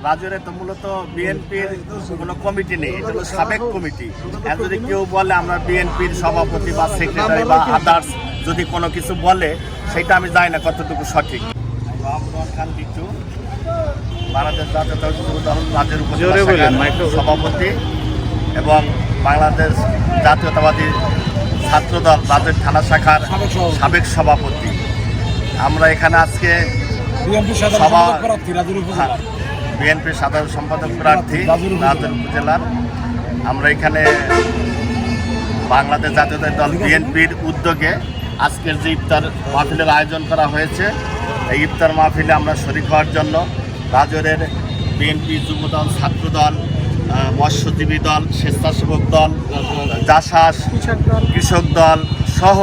রাজরে তো মূলত বিএনপির কোনো কমিটি নেই এটা হলো সাবেক কমিটি। আর যদি কেউ বলে আমরা বিএনপির সভাপতি বা সেক্রেটারি বা আদার্স যদি কোনো কিছু বলে সেটা আমি জানি না কতটুকু সঠিক। বাংলাদেশ রাজ্যের। সভাপতি এবং বাংলাদেশ জাতীয়তাবাদী ছাত্রদল রাজ্যের থানা শাখার সাবেক সভাপতি। আমরা এখানে আজকে সভা- বিএনপির সাধারণ সম্পাদক প্রার্থী রাজুর উপজেলার। আমরা এখানে বাংলাদেশ জাতীয়তাবাদী দল বিএনপির উদ্যোগে আজকের যে ইফতার মাহফিলের আয়োজন করা হয়েছে, এই ইফতার মাহফিলে আমরা শরিক হওয়ার জন্য রাজরের বিএনপি যুবদল, ছাত্রদল মৎস্যজীবী দল, স্বেচ্ছাসেবক দল জাসাস কৃষক দল সহ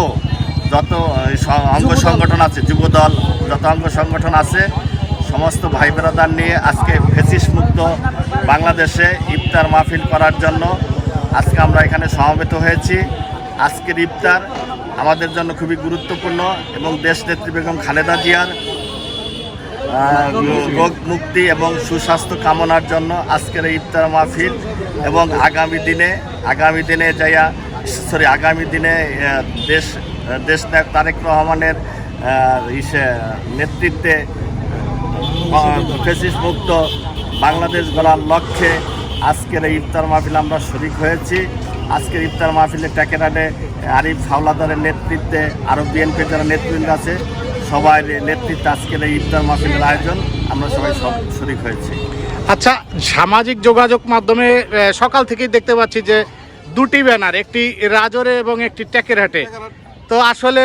যত অঙ্গ সংগঠন আছে, যুবদল, যত অঙ্গ সংগঠন আছে সমস্ত ভাই বেড়াদার নিয়ে আজকে ফেসিস মুক্ত বাংলাদেশে ইফতার মাহফিল করার জন্য আজকে আমরা এখানে সমবেত হয়েছি। আজকের ইফতার আমাদের জন্য খুবই গুরুত্বপূর্ণ এবং দেশ নেত্রী বেগম খালেদা জিয়ার রোগ মুক্তি এবং সুস্বাস্থ্য কামনার জন্য আজকের এই ইফতার মাহফিল এবং আগামী দিনে আগামী দিনে যাইয়া, সরি, আগামী দিনে দেশ দেশ তারেক রহমানের ইসে, নেতৃত্বে ফেসিস মুক্ত বাংলাদেশ গড়ার লক্ষ্যে আজকের এই ইফতার মাহফিল আমরা শরিক হয়েছি। আজকের ইফতার মাহফিলে ট্যাকেরাডে আরিফ হাওলাদারের নেতৃত্বে আরও বিএনপি যারা নেতৃবৃন্দ আছে সবাই নেতৃত্বে আজকের এই ইফতার মাহফিলের আয়োজন। আমরা সবাই সব শরিক হয়েছি। আচ্ছা সামাজিক যোগাযোগ মাধ্যমে সকাল থেকেই দেখতে পাচ্ছি যে দুটি ব্যানার একটি রাজরে এবং একটি টেকেরহাটে। তো আসলে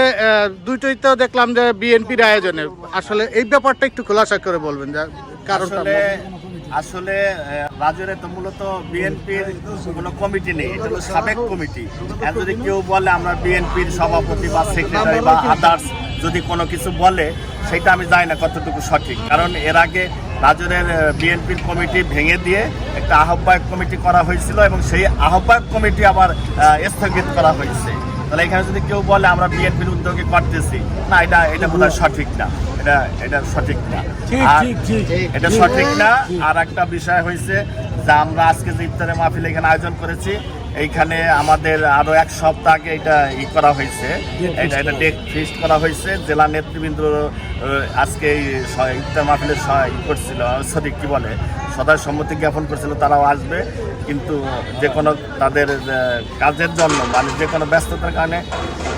দুটোই তো দেখলাম যে বিএনপির আয়োজনে। আসলে এই ব্যাপারটা একটু খোলাসা করে বলবেন যে কারণটা আসলে আসলে তো মূলত বিএনপির কোনো কমিটি নেই এটা হলো সাবেক কমিটি। আর যদি কেউ বলে আমরা বিএনপির সভাপতি বা সেক্রেটারি বা আদার্স যদি কোনো কিছু বলে সেটা আমি জানি না কতটুকু সঠিক। কারণ এর আগে রাজরের বিএনপির কমিটি ভেঙে দিয়ে একটা আহ্বায়ক কমিটি করা হয়েছিল এবং সেই আহ্বায়ক কমিটি আবার স্থগিত করা হয়েছে। তাহলে এখানে যদি কেউ বলে আমরা বিএনপির উদ্যোগে করতেছি না এটা এটা বোধ সঠিক না। এটা এটা সঠিক না। এটা সঠিক না আর একটা বিষয় হয়েছে যে আমরা আজকে যে ইফতারের মাহফিল এখানে আয়োজন করেছি এইখানে আমাদের আরও এক সপ্তাহ আগে এটা ই করা হয়েছে। এটা এটা ডেট ফিক্সড করা হয়েছে। জেলা নেতৃবৃন্দ আজকে এই স- ইফতার মাহফিলের ই করছিল সরি কি বলে সদয় সম্মতি জ্ঞাপন করছিল তারাও আসবে। কিন্তু যে কোনো তাদের কাজের জন্য মানে যে কোনো ব্যস্ততার কারণে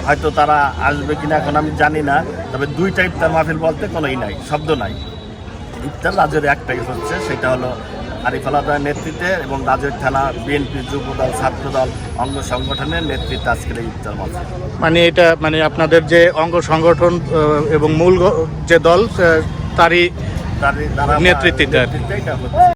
হয়তো তারা আসবে কিনা এখন আমি জানি না। তবে দুইটা ইফতার মাহফিল বলতে কোনোই নাই শব্দ নাই। ইফতার রাজের একটাই হচ্ছে সেটা হলো আরিফ আলাদার নেতৃত্বে এবং রাজের থানা বিএনপি যুব দল ছাত্র দল অঙ্গ সংগঠনের নেতৃত্বে আজকের এই ইফতার মাহফিল মানে এটা মানে আপনাদের যে অঙ্গ সংগঠন এবং মূল যে দল তারই তারই এটা নেতৃত্বে